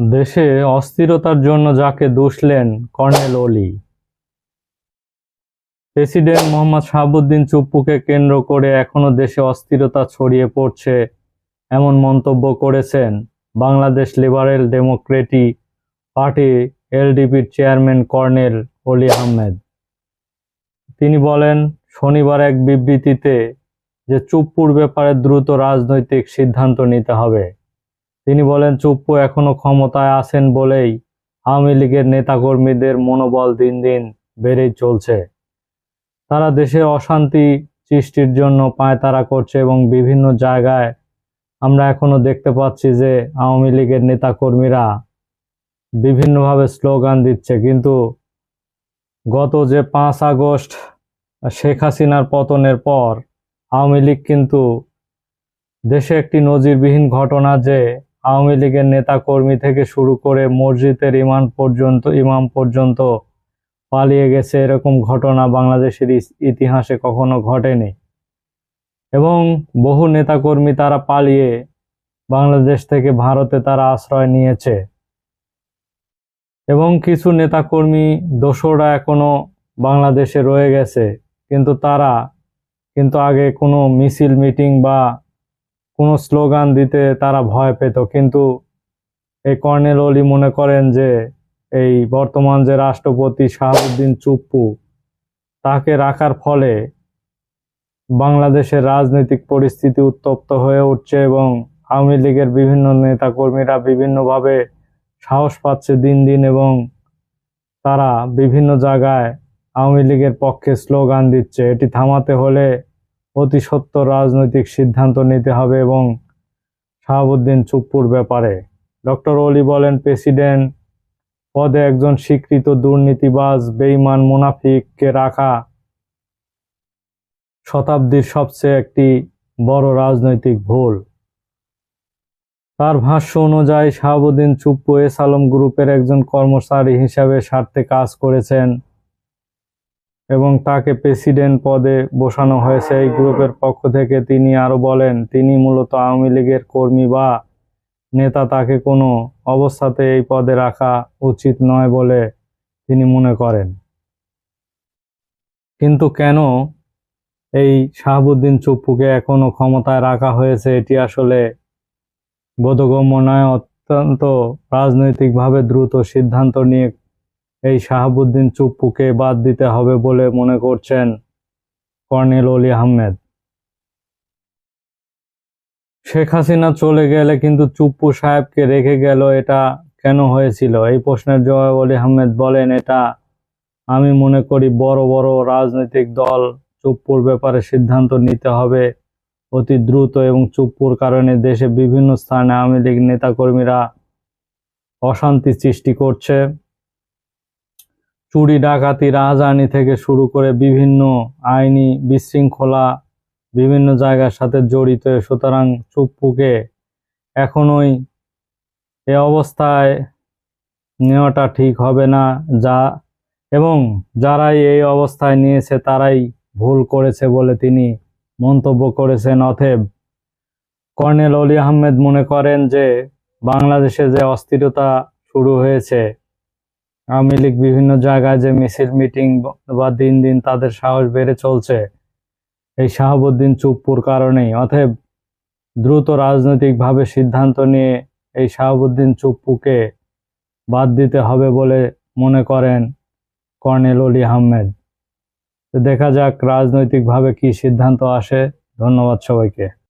দেশে অস্থিরতার জন্য যাকে দুষলেন কর্নেল ওলি। প্রেসিডেন্ট মোহাম্মদ শাহাবুদ্দিন চুপ্পুকে কেন্দ্র করে এখনও দেশে অস্থিরতা ছড়িয়ে পড়ছে এমন মন্তব্য করেছেন বাংলাদেশ লিবারেল ডেমোক্রেটিক পার্টি এলডিপির চেয়ারম্যান কর্নেল অলি আহমেদ। তিনি বলেন, শনিবার এক বিবৃতিতে যে চুপ্পুর ব্যাপারে দ্রুত রাজনৈতিক সিদ্ধান্ত নিতে হবে। তিনি বলেন, চুপ্পু এখনও ক্ষমতায় আছেন বলেই আওয়ামী লীগের নেতাকর্মীদের মনোবল দিন দিন বেড়েই চলছে। তারা দেশের অশান্তি সৃষ্টির জন্য পায়তারা করছে এবং বিভিন্ন জায়গায় আমরা এখনও দেখতে পাচ্ছি যে আওয়ামী লীগের নেতাকর্মীরা বিভিন্নভাবে স্লোগান দিচ্ছে। কিন্তু গত যে পাঁচ আগস্ট শেখ হাসিনার পতনের পর আওয়ামী লীগ কিন্তু দেশে একটি নজিরবিহীন ঘটনা যে আওয়ামী লীগের নেতা কর্মী থেকে শুরু করে মসজিদের ইমাম পর্যন্ত ইমাম পর্যন্ত পালিয়ে গেছে এরকম ঘটনা বাংলাদেশের ইতিহাসে কখনো ঘটেনি। এবং বহু নেতাকর্মী তারা পালিয়ে বাংলাদেশ থেকে ভারতে তারা আশ্রয় নিয়েছে। এবং কিছু নেতাকর্মী দোসরা এখনও বাংলাদেশে রয়ে গেছে, কিন্তু তারা কিন্তু আগে কোনো মিছিল, মিটিং বা কোনো স্লোগান দিতে তারা ভয় পেত, কিন্তু এই কর্নেল অলি মনে করেন যে এই বর্তমান যে রাষ্ট্রপতি শাহাবুদ্দিন চুপ্পু, তাকে রাখার ফলে বাংলাদেশের রাজনৈতিক পরিস্থিতি উত্তপ্ত হয়ে উঠছে এবং আওয়ামী লীগের বিভিন্ন নেতাকর্মীরা বিভিন্নভাবে সাহস পাচ্ছে দিন দিন এবং তারা বিভিন্ন জায়গায় আওয়ামী লীগের পক্ষে স্লোগান দিচ্ছে। এটি থামাতে হলে অতি সত্য রাজনৈতিক সিদ্ধান্ত নিতে হবে এবং শাহাবুদ্দিন চুপ্পুর ব্যাপারে। ডক্টর অলি বলেন, প্রেসিডেন্ট পদে একজন স্বীকৃত দুর্নীতিবাজ বেইমান মুনাফিককে রাখা শতাব্দীর সবচেয়ে একটি বড় রাজনৈতিক ভুল। তার ভাষ্য অনুযায়ী, শাহাবুদ্দিন চুপ্পু এস আলম গ্রুপের একজন কর্মচারী হিসাবে স্বার্থে কাজ করেছেন। এবং তাকে প্রেসিডেন্ট পদে বসানো হয়েছে। এই গ্রুপের পক্ষ থেকে তিনি আরও বলেন, তিনি মূলত আওয়ামী লীগের কর্মী বা নেতা, তাকে কোনো অবস্থাতে এই পদে রাখা উচিত নয় বলে তিনি মনে করেন। কিন্তু কেন এই শাহাবুদ্দিন চুপ্পুকে এখনও ক্ষমতায় রাখা হয়েছে, এটি আসলে বোধগম্য নয়। অত্যন্ত রাজনৈতিকভাবে দ্রুত সিদ্ধান্ত নিয়ে এই শাহাবুদ্দিন চুপ্পুকে বাদ দিতে হবে বলে মনে করছেন কর্নেল অলি আহমেদ। শেখ হাসিনা চলে গেলে কিন্তু চুপ্পু সাহেবকে রেখে গেল এটা কেন হয়েছিল? এই প্রশ্নের জবাব অলি আহমেদ বলেন, এটা আমি মনে করি বড় বড় রাজনৈতিক দল চুপ্পুর ব্যাপারে সিদ্ধান্ত নিতে হবে অতি দ্রুত এবং চুপ্পুর কারণে দেশে বিভিন্ন স্থানে আওয়ামী লীগ নেতাকর্মীরা অশান্তি সৃষ্টি করছে। চুরি, ডাকাতি রাজধানী থেকে শুরু করে বিভিন্ন আইনি বিশৃঙ্খলা বিভিন্ন জায়গার সাথে জড়িত, সুতরাং চুপ্পুকে এখনোই এ অবস্থায় নেওয়াটা ঠিক হবে না। যা এবং যারাই এই অবস্থায় নিয়েছে, তারাই ভুল করেছে বলে তিনি মন্তব্য করেছেন। অথেব কর্নেল অলি আহমেদ মনে করেন যে, বাংলাদেশে যে অস্থিরতা শুরু হয়েছে আওয়ামী লীগ বিভিন্ন জায়গায় যে মিছিল, মিটিং বা দিন দিন তাদের সাহস বেড়ে চলছে, এই শাহাবুদ্দিন চুপ্পুর কারণেই। অতএব দ্রুত রাজনৈতিকভাবে সিদ্ধান্ত নিয়ে এই শাহাবুদ্দিন চুপ্পুকে বাদ দিতে হবে বলে মনে করেন কর্নেল অলি আহমেদ। দেখা যাক রাজনৈতিকভাবে কি সিদ্ধান্ত আসে। ধন্যবাদ সবাইকে।